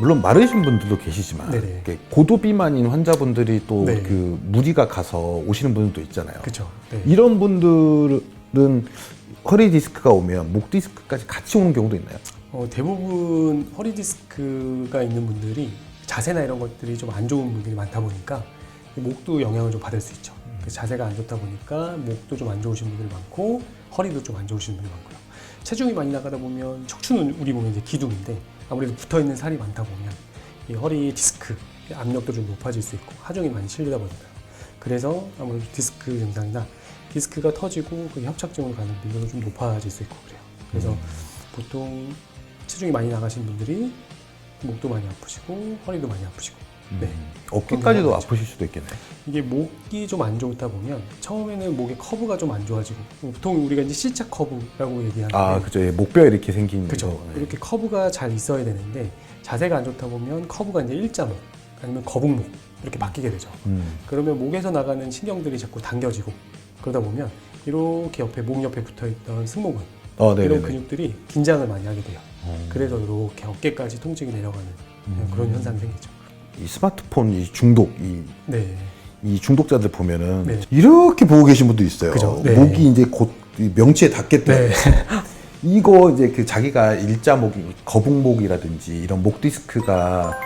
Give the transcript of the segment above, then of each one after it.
물론 마르신 분들도 계시지만 네네. 이렇게 고도 비만인 환자분들이 또 네. 그 무리가 가서 오시는 분들도 있잖아요. 그렇죠. 네. 이런 분들은 허리 디스크가 오면 목 디스크까지 같이 오는 경우도 있나요? 어, 대부분 허리 디스크가 있는 분들이 자세나 이런 것들이 좀 안 좋은 분들이 많다 보니까 이 목도 영향을 좀 받을 수 있죠. 그래서 자세가 안 좋다 보니까 목도 좀 안 좋으신 분들이 많고 허리도 좀 안 좋으신 분들이 많고요. 체중이 많이 나가다 보면 척추는 우리 몸의 이제 기둥인데 아무래도 붙어 있는 살이 많다 보면 이 허리 디스크 압력도 좀 높아질 수 있고 하중이 많이 실리다 보니까 그래서 아무래도 디스크 증상이나 디스크가 터지고 그 협착증으로 가는 빈도도 좀 높아질 수 있고 그래요. 그래서 음. 보통 체중이 많이 나가신 분들이 목도 많이 아프시고 허리도 많이 아프시고 네. 어깨까지도 그런 아프실 수도 있겠네요. 이게 목이 좀 안 좋다 보면 처음에는 목의 커브가 좀 안 좋아지고 보통 우리가 이제 C자 커브라고 얘기하는데 아, 그죠. 예, 목뼈 이렇게 생긴 그죠 거. 네. 이렇게 커브가 잘 있어야 되는데 자세가 안 좋다 보면 커브가 이제 일자목 아니면 거북목 이렇게 바뀌게 되죠. 음. 그러면 목에서 나가는 신경들이 자꾸 당겨지고 그러다 보면 이렇게 옆에 목 옆에 붙어 있던 승모근 어, 네, 네, 이런 네. 근육들이 긴장을 많이 하게 돼요. 어. 그래서 이렇게 어깨까지 통증이 내려가는 음. 그런 현상이 생기죠. 이 스마트폰 이 중독 이, 네. 이 중독자들 보면은 네. 이렇게 보고 계신 분도 있어요. 그죠. 네. 목이 이제 곧이 명치에 닿겠다. 네. 이거 이제 그 자기가 일자목, 거북목이라든지 이런 목 디스크가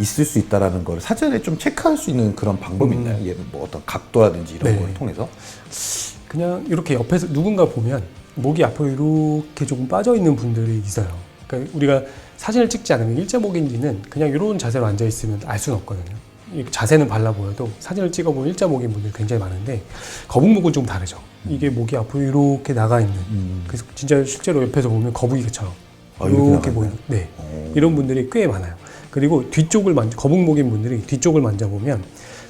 있을 수 있다라는 걸 사전에 좀 체크할 수 있는 그런 방법이 음. 있나요? 얘는 뭐 어떤 각도라든지 이런 네. 걸 통해서? 그냥 이렇게 옆에서 누군가 보면 목이 앞으로 이렇게 조금 빠져 있는 분들이 있어요. 그러니까 우리가 사진을 찍지 않으면 일자목인지는 그냥 이런 자세로 앉아 있으면 알 수는 없거든요. 이 자세는 발라 보여도 사진을 찍어보면 일자목인 분들이 굉장히 많은데 거북목은 좀 다르죠. 이게 목이 앞으로 이렇게 나가 있는. 음. 그래서 진짜 실제로 옆에서 보면 거북이처럼 아, 이렇게 이렇게? 보이는. 네. 어. 이런 분들이 꽤 많아요. 그리고 뒤쪽을 만져 거북목인 분들이 뒤쪽을 만져보면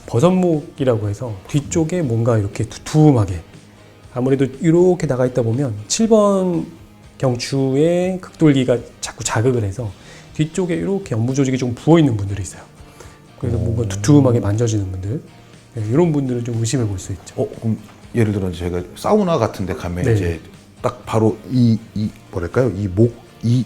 버섯목이라고 해서 뒤쪽에 뭔가 이렇게 두툼하게 아무래도 이렇게 나가 있다 보면 7번 경추의 극돌기가 자꾸 자극을 해서 뒤쪽에 이렇게 연부 조직이 좀 부어 있는 분들이 있어요. 그래서 뭔가 두툼하게 만져지는 분들 네, 이런 분들은 좀 의심해 볼 수 있죠. 어, 그럼 예를 들어 제가 사우나 같은 데 가면 네. 이제 딱 바로 이, 이 뭐랄까요? 이 목, 이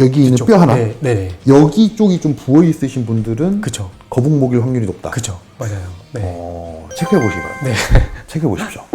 여기 있는. 뼈 하나 네, 네, 여기 쪽이 좀 부어 있으신 분들은 그쵸, 거북목일 확률이 높다. 그쵸, 맞아요. 네. 어, 체크해 보시기 바랍니다. 네. 체크해 보십시오.